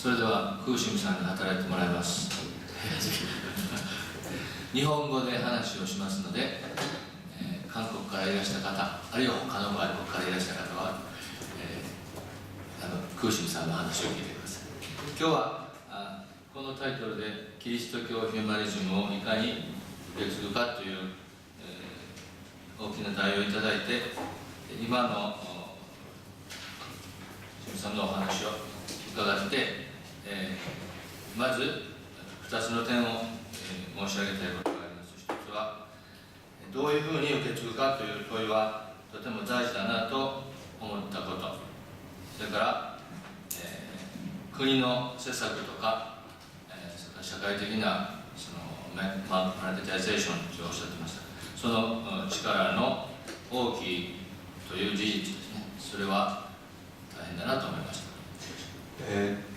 それでは空心さんに働いてもらいます。日本語で話をしますので、えー韓国からいらした方あるいは他の外国からいらした方は、えーあの空心さんの話を聞いてください。今日はあこのタイトルでキリスト教ヒューマニズムをいかに受け継ぐかという、えー大きな題をいただいて今のお清水さんのお話を伺って、えー、まず2つの点を、えー、申し上げたいことがあります。1つはどういうふうに受け継ぐかという問いはとても大事だなと思ったこと。それから、えー、国の施策とか、えー、社会的なそのマーケティゼーションとおっしゃってました。その力の大きいという事実ですね。それは大変だなと思いました、えー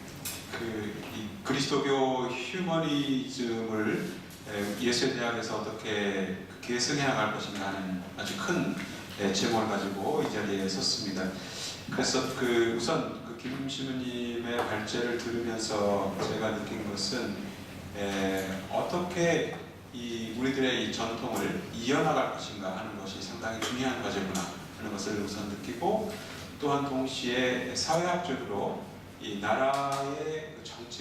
그리스도교 휴머니즘을 에, 예수대학에서 어떻게 그 계승해 나갈 것인가 하는 아주 큰 에, 제목을 가지고 이 자리에 섰습니다. 그래서 그 우선 그 김시무님의 발제를 들으면서 제가 느낀 것은 에, 어떻게 이 우리들의 이 전통을 이어나갈 것인가 하는 것이 상당히 중요한 과제구나 하는 것을 우선 느끼고 또한 동시에 사회학적으로 이 나라의 그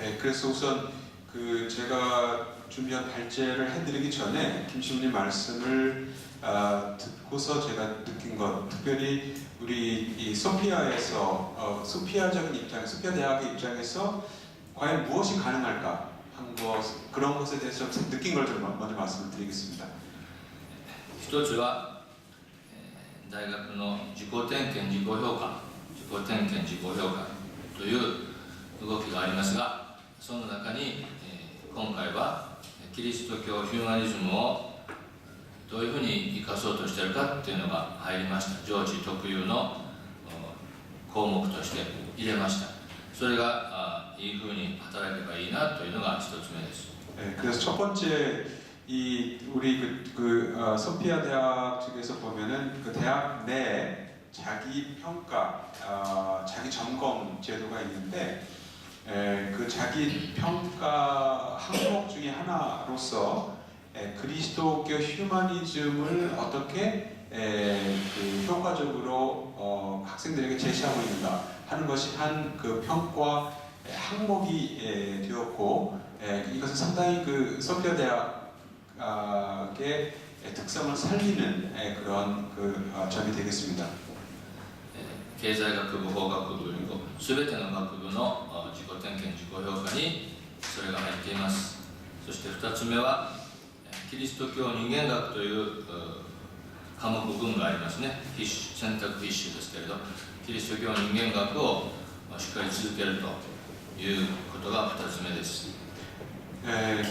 예, 그래서 우선 그 제가 준비한 발제를 해드리기 전에 김시훈님 말씀을 아, 듣고서 제가 느낀 것, 특별히 우리 이 소피아에서 어, 소피아적인 입장, 소피아 대학의 입장에서 과연 무엇이 가능할까 한 것, 그런 것에 대해서 좀 느낀 걸 좀 먼저 말씀을 드리겠습니다. 一つは、えー大学の自己点検自己評価自己点検自己評価という動きがありますが その中に、えー今回はキリスト教ヒューマニズムをどういうふうに生かそうとしているかっていうのが入りました上智特有のお項目として入れましたそれがあいいふうに働けばいいなというのが一つ目です 예, 그래서 첫 번째 이 우리 그, 그 어, 소피아 대학 측에서 보면은 그 대학 내 자기 평가, 어, 자기 점검 제도가 있는데 에, 그 자기 평가 항목 중에 하나로서 에, 그리스도교 휴머니즘을 어떻게 에, 그 효과적으로 어, 학생들에게 제시하고 있는가 하는 것이 한 그 평가 에, 항목이 에, 되었고 에, 이것은 상당히 그 소피아 대학의 특성을 살리는 에, 그런 그 어, 점이 되겠습니다. えー経済学部法学部すべての学部のあ自己 点検自己評価にそれが入っていますそして2つ目はえーキリスト教人間学というう科目群がありますねフィッシュ選択フィッシュですけれどキリスト教人間学をまあしっかり続けるということが2つ目です 에,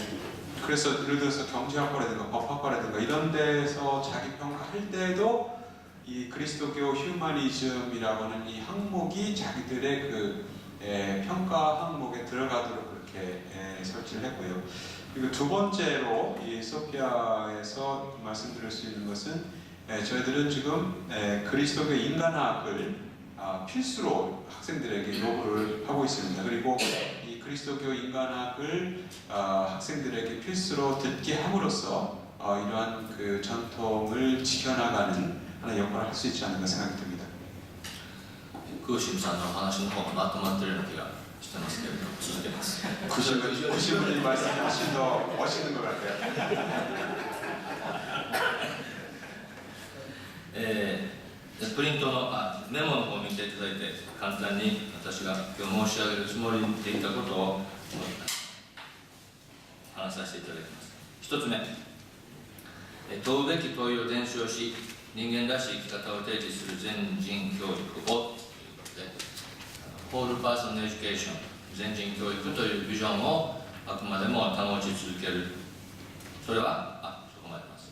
그래서 예를 들어서 경제학과라든가 법학과라든가 이런 데서 자기 평가할 때도 이 그리스도교 휴머니즘이라고 하는 이 항목이 자기들의 그 에, 평가 항목에 들어가도록 그렇게 에, 설치를 했고요. 그리고 두 번째로 이 소피아에서 말씀드릴 수 있는 것은 에, 저희들은 지금 에, 그리스도교 인간학을 아, 필수로 학생들에게 요구를 하고 있습니다. 그리고 이 그리스도교 인간학을 아, 학생들에게 필수로 듣게 함으로써 어, 이러한 그 전통을 지켜나가는 하나의 역할을 할 수 있지 않을까 생각이 듭니다. 空心さんのお話の方がまとまっているような気がしてますけれど続けます 90분, 90분의 말씀이 훨씬 더 멋있는 것 같아요. えープリントのあメモの方を見ていただいて簡単に私が今日申し上げるつもりでいたことを話させていただきます一つ目えー問うべき問いを伝承し人間らしい生き方を提示する全人教育を işte Power Pass on Education,全人教育というビジョンをあくまでも保ち続ける。それは、あ、そこまでます。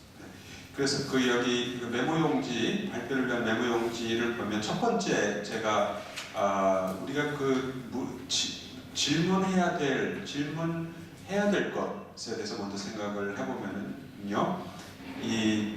그래서 그 여기 그 메모용지, 발표를 위한 메모용지를 보면 첫 번째 제가 아, 우리가 그 무, 지, 질문해야 될, 질문해야 될 것에 대해서 먼저 생각을 해보면요. 이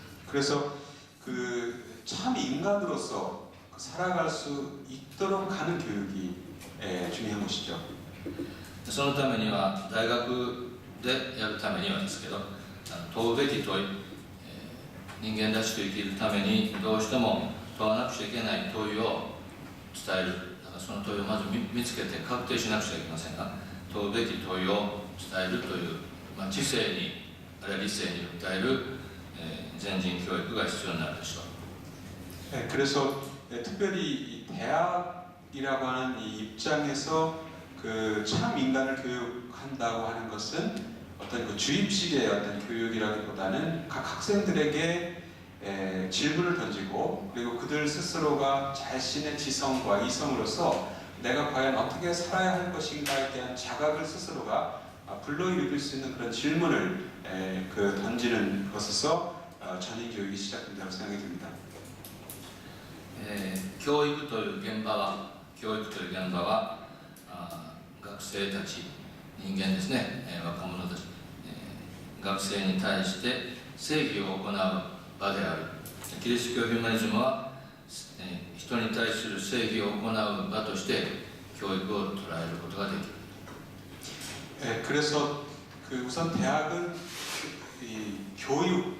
그래서 그 참 인간으로서 그 살아갈 수 있도록 하는 교육이 예, 중요한 것이죠. そのためには大学でやるためにはですけどあの問うべき問い、えー人間らしく生きるためにどうしても問わなくちゃいけない問いを伝えるだからその問いをまず見見つけて確定しなくちゃいけませんが問うべき問いを伝えるという、まあ、知性にあるいは理性に訴える、 전진 교육부가 수준을 할 수가 네, 그래서 네, 특별히 대학이라고 하는 이 입장에서 그 참 인간을 교육한다고 하는 것은 어떤 그 주입식의 어떤 교육이라기보다는 각 학생들에게 에, 질문을 던지고 그리고 그들 스스로가 자신의 지성과 이성으로서 내가 과연 어떻게 살아야 할 것인가에 대한 자각을 스스로가 아, 불러일으킬 수 있는 그런 질문을 에, 그 던지는 것에서 어, 전인 교육이 시작된다고 생각이 듭니다. えー教育という現場は教育という現場はあー学生たち人間ですね、えー若者たち、えー学生に対して正義を行う場であるキリスト教ヒューマニズムは、えー人に対する正義を行う場として教育を捉えることができる 예, 그래서 그 우선 대학은 이 교육,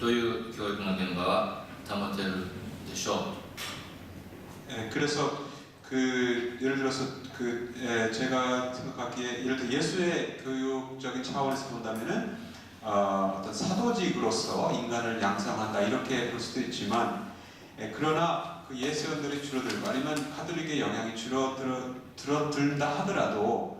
という教育の現場は保てるでしょう 예, 그래서 그 예를 들어서 그 예, 제가 생각하기에 예를 들어 예수의 교육적인 차원에서 본다면은 어, 어떤 사도직으로서 인간을 양성한다 이렇게 볼 수도 있지만 예, 그러나 그 예수원들이 줄어들고 아니면 카톨릭의 영향이 줄어들어 들어든다 하더라도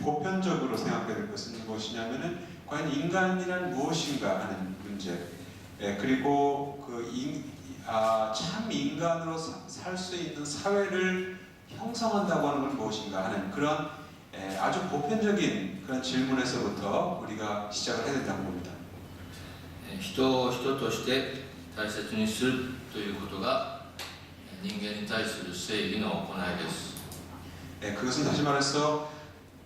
보편적으로 생각해야 될 것은 무엇이냐면은 과연 인간이란 무엇인가 하는 문제 에, 그리고 그 인, 아, 참 인간으로 살 수 있는 사회를 형성한다고 하는 건 무엇인가 하는 그런 에, 아주 보편적인 그런 질문에서부터 우리가 시작을 해야 된다고 봅니다. えー人を人として大切にするということがえー人間に対する正義の行いです 예, 그것은 다시 말해서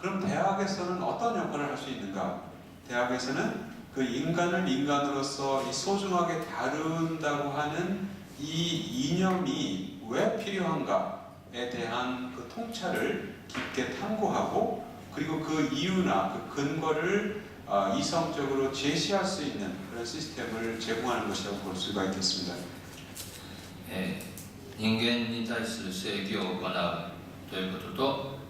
그럼 대학에서는 어떤 역할을 할 수 있는가? 대학에서는 그 인간을 인간으로서 이 소중하게 다룬다고 하는 이 이념이 왜 필요한가에 대한 그 통찰을 깊게 탐구하고 그리고 그 이유나 그 근거를 어, 이성적으로 제시할 수 있는 그런 시스템을 제공하는 것이라고 볼 수가 있겠습니다. えー人間に対する正義を行うということと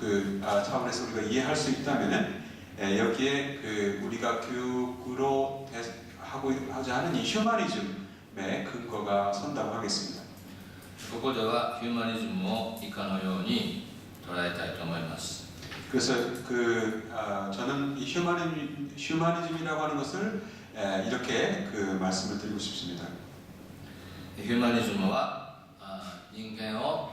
그 아, 차원에서 우리가 이해할 수 있다면은 에, 여기에 그 우리가 교육으로 대- 하고 하자 하는 이 휴머니즘의 근거가 선다고 하겠습니다. ここではヒューマニズムを以下のように捉えたいと思います 그래서 그 아, 저는 이 휴머니즘, 휴머니즘이라고 하는 것을 에, 이렇게 그 말씀을 드리고 싶습니다. ヒューマニズムはあ人間をお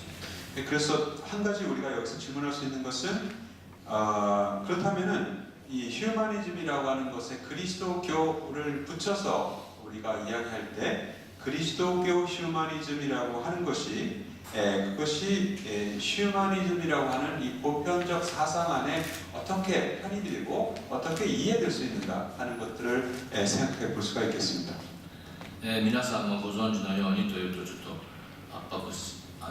그래서 한 가지 우리가 여기서 질문할 수 있는 것은 어, 그렇다면은 이 휴머니즘이라고 하는 것에 그리스도교를 붙여서 우리가 이야기할 때 그리스도교 휴머니즘이라고 하는 것이 에, 그것이 에, 휴머니즘이라고 하는 이 보편적 사상 안에 어떻게 편입되고 어떻게 이해될 수 있는가 하는 것들을 에, 생각해 볼 수가 있겠습니다. えー皆さんもご存知のようにというとちょっと圧迫すあ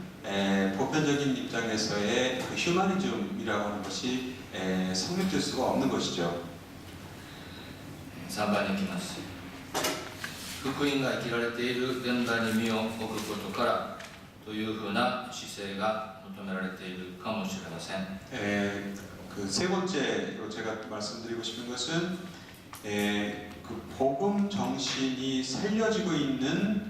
에, 보편적인 입장에서의 그 휴머니즘이라고 하는 것이 에, 성립될 수가 없는 것이죠. 3番に行きます福音が生きられている現代に身を置くことからというふうな姿勢が求められているかもしれません 그 세 번째로 제가 말씀드리고 싶은 것은 에, 그 복음 정신이 살려지고 있는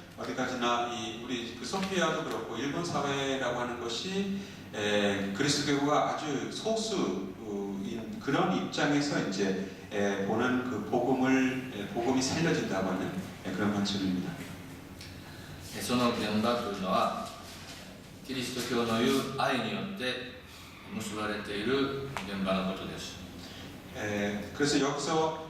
어디까지나 이 우리 그 소피아도 그렇고 일본 사회라고 하는 것이 에, 그리스도교가 아주 소수인 그런 입장에서 이제 에, 보는 그 복음을 에, 복음이 살려진다고 하는 에, 그런 관점입니다. えその現場というのはキリスト教のいう愛によって結ばれている現場のことです 에, 그래서 여기서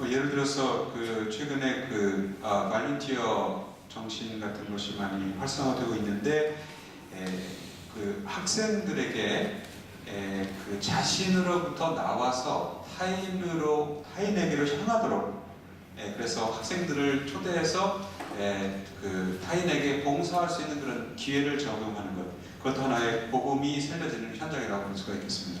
뭐 예를 들어서 그 최근에 그 아, 발렌티어 정신 같은 것이 많이 활성화되고 있는데 에, 그 학생들에게 에, 그 자신으로부터 나와서 타인으로 타인에게로 향하도록 에, 그래서 학생들을 초대해서 에, 그 타인에게 봉사할 수 있는 그런 기회를 적용하는 것 그것도 하나의 복음이 살려지는 현장이라고 볼 수가 있겠습니다.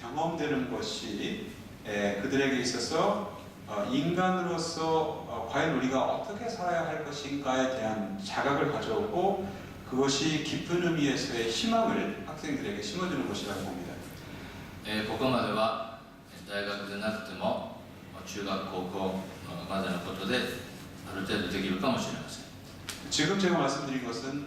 경험되는 것이 에, 그들에게 있어서 어, 인간으로서 어, 과연 우리가 어떻게 살아야 할 것인가에 대한 자각을 가져오고 그것이 깊은 의미에서의 희망을 학생들에게 심어주는 것이라고 봅니다. えーここまでは大学でなくても中学高校までのことである程度できるかもしれません 지금 제가 말씀드린 것은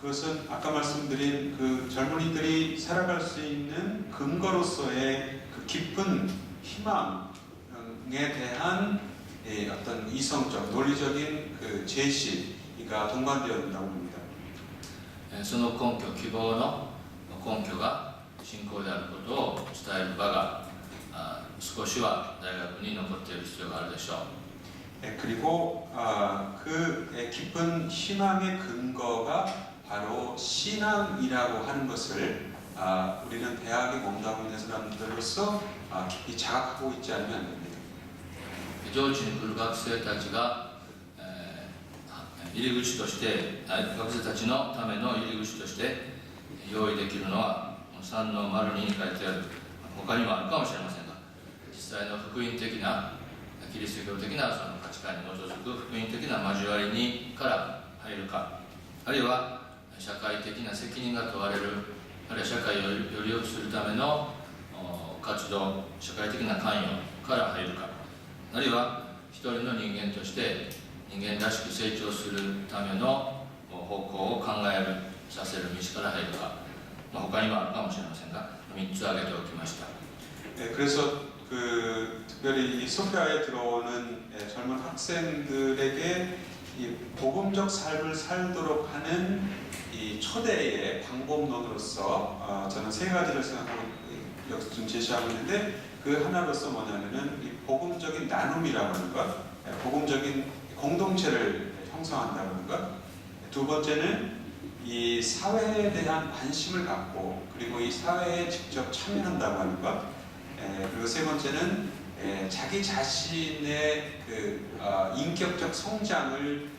그것은 아까 말씀드린 그 젊은이들이 살아갈 수 있는 근거로서의 그 깊은 희망에 대한 예, 어떤 이성적, 논리적인 그 제시가 동반되어 있다고 봅니다. えーその根拠希望の根拠が信仰であることを伝える場があ少しは大学に残っている必要があるでしょう 예, 그리고 아, 그 예, 깊은 희망의 근거가 바로 신앙이라고 하는 것을 아, 우리는 대학에 몸담고 있는 사람들로서 아, 깊이 자각하고 있지 않으면 안 됩니다. 上智に来る学生たちが、えー入り口としてあ学生たちのための入り口として用意できるのは3の丸2に書いてある他にもあるかもしれませんが実際の福音的なキリスト教的なその価値観に基づく福音的な交わりにから入るかあるいは 社会的な責任が問われるあるいは社会をよりより良くするためのお活動社会的な関与から入るかあるいは一人の人間として人間らしく成長するためのお方向を考えるさせる道から入るか、まあ、他にもあるかもしれませんが3つ挙げておきました 예, 그래서 그 특별히 이 소피아에 들어오는 예, 젊은 학생들에게 이 복음적 삶을 살도록 하는 이 초대의 방법론으로서 어, 저는 세 가지를 생각하고 이- 여기서 좀 제시하고 있는데 그 하나로서 뭐냐면은 이 복음적인 나눔이라고 하는 것, 예, 복음적인 공동체를 형성한다고 하는 것. 두 번째는 이 사회에 대한 관심을 갖고 그리고 이 사회에 직접 참여한다고 하는 것. 에, 그리고 세 번째는 에, 자기 자신의 그 아, 인격적 성장을 아,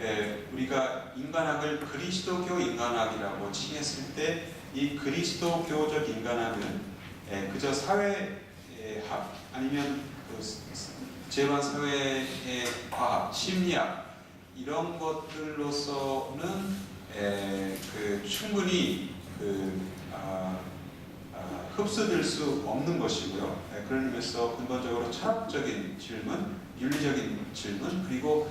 예, 우리가 인간학을 그리스도교 인간학이라고 칭했을 때 이 그리스도교적 인간학은 예, 그저 사회학 아니면 그 제반 사회의 과학, 심리학 이런 것들로서는 예, 그 충분히 그 아, 아, 흡수될 수 없는 것이고요. 예, 그런 의미에서 근본적으로 철학적인 질문, 윤리적인 질문 그리고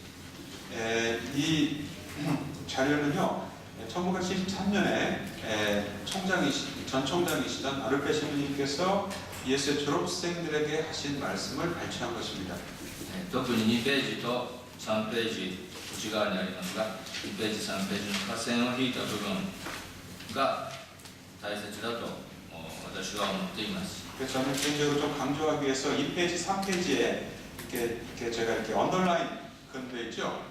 예, 이 자료는요, 1973년에 예, 총장이시, 전 총장이시던 아르페 신부님께서 예세처럼 학생들에게 하신 말씀을 발췌한 것입니다. 특히 2페이지 또 3페이지 부지가 아니아니다 2페이지 3페이지는 화생을 引いた 부분가 大切だと 그래서 저는 개인적으로 좀 강조하기 위해서 2페이지, 3페이지에 이렇게, 이렇게 제가 이렇게 언더라인 그런 데 있죠.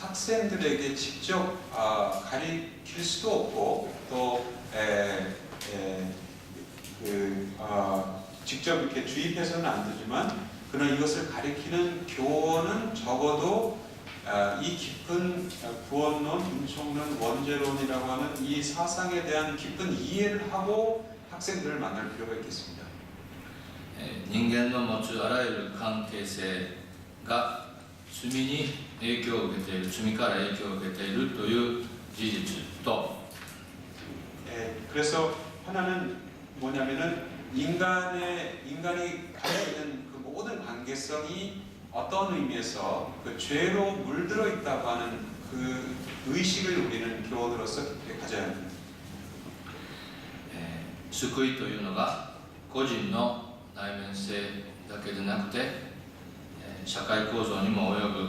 학생들에게 직접 아, 가리킬 수도 없고 또 에, 에, 그, 아, 직접 이렇게 주입해서는 안 되지만 그러나 이것을 가리키는 교원은 적어도 아, 이 깊은 구원론, 은총론, 원죄론이라고 하는 이 사상에 대한 깊은 이해를 하고 학생들을 만날 필요가 있겠습니다. えー人間の持つあらゆる関係性が罪に 影響を受けている罪から影響を受けているという事実と 예, 그래서 하나는 뭐냐면은 인간의 인간이 가지고 있는 그 모든 관계성이 어떤 의미에서 그 죄로 물들어 있다고 하는 그 의식을 우리는 교원으로서 가져야 합니다. えー救いというのが個人の内面性だけでなくて、えー社会構造にも及ぶ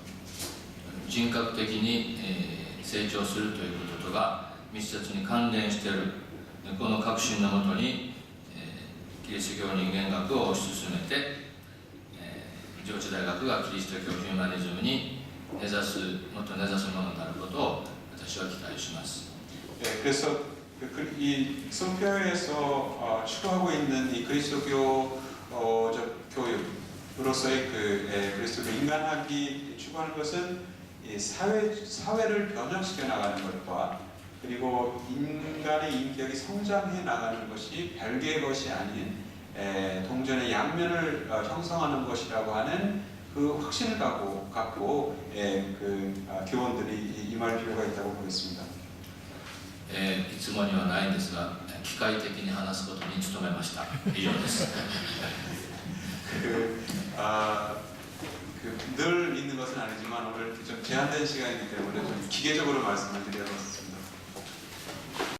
人格的に、えー成長するということとが密接に関連しているこの確信のもとに、えーキリスト教人間学を推し進めて、えー上智大学がキリスト教ヒューマニズムに根ざすもっと根ざすものになることを私は期待します 예, 그래서 그, 그, 이 성교회에서 어, 추구하고 있는 이 그리스도교 어, 저, 교육으로서의 그 예, 그리스도교 인간학이 추구하는 것은 이 사회 사회를 변형시켜 나가는 것과 그리고 인간의 인격이 성장해 나가는 것이 별개의 것이 아닌 에, 동전의 양면을 어, 형성하는 것이라고 하는 그 확신을 갖고 갖고 에, 그 아, 교원들이 이- 임할 필요가 있다고 보겠습니다. えーいつもにはないんですが機械的に話すことに努めました以上です 그, 아, 그, 늘 있는 것은 아니지만 오늘 좀 제한된 시간이기 때문에 좀 기계적으로 말씀을 드려서